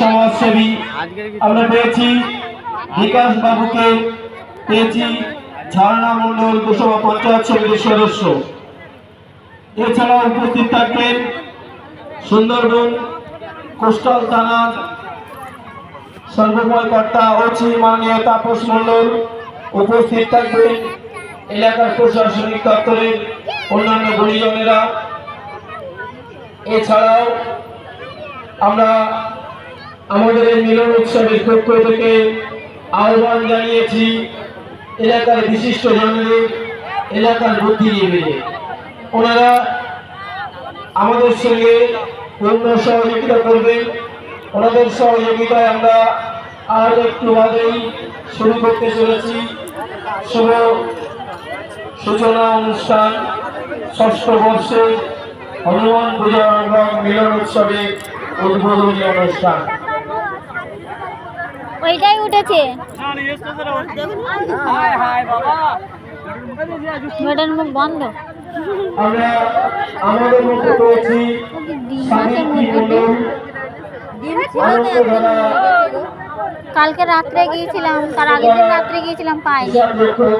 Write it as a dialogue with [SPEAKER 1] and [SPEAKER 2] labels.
[SPEAKER 1] সমাজসেবী আমরা পেয়েছি। বিকাশ বাবুকে পেয়েছি। ঝর্ণা মন্ডল কুসুমা পঞ্চায়েত সমিতির সদস্য। এছাড়াও উপস্থিত থাকবেন সুন্দরবন কোস্টাল থানার সর্বময় কর্তা অচি মাননীয় তাপস মন্ডল উপস্থিত থাকবেন এলাকার প্রশাসনিক দপ্তরের অন্যান্য গুণীজনেরা। এছাড়াও আমরা আমাদের এই মিলন উৎসবের পক্ষ থেকে আহ্বান জানিয়েছি এলাকার বিশিষ্ট জনদের, এলাকার বুদ্ধিজীবীদের। ওনারা আমাদের সঙ্গে পূর্ণ সহযোগিতা করবেন। ওনাদের সহযোগিতায় আমরা আর একটু বাদেই শুরু করতে চলেছি। শুভ সূচনা অনুষ্ঠান, ষষ্ঠ বর্ষের হনুমান পূজা এবং মিলন উৎসবে উদ্বোধনী অনুষ্ঠান।
[SPEAKER 2] ওইটাই উঠেছে মেয়েটার মুখ বন্ধ
[SPEAKER 1] আমরা আমাদের মধ্যে পেয়েছি
[SPEAKER 2] ডিম আছে
[SPEAKER 1] সাবিত্রী
[SPEAKER 2] মুরগির
[SPEAKER 1] মণ্ডল আনন্দধারা
[SPEAKER 2] কালকে রাত্রে গিয়েছিলাম তার আগের দিন রাত্রে গিয়েছিলাম পাই
[SPEAKER 1] হিসাব রক্ষক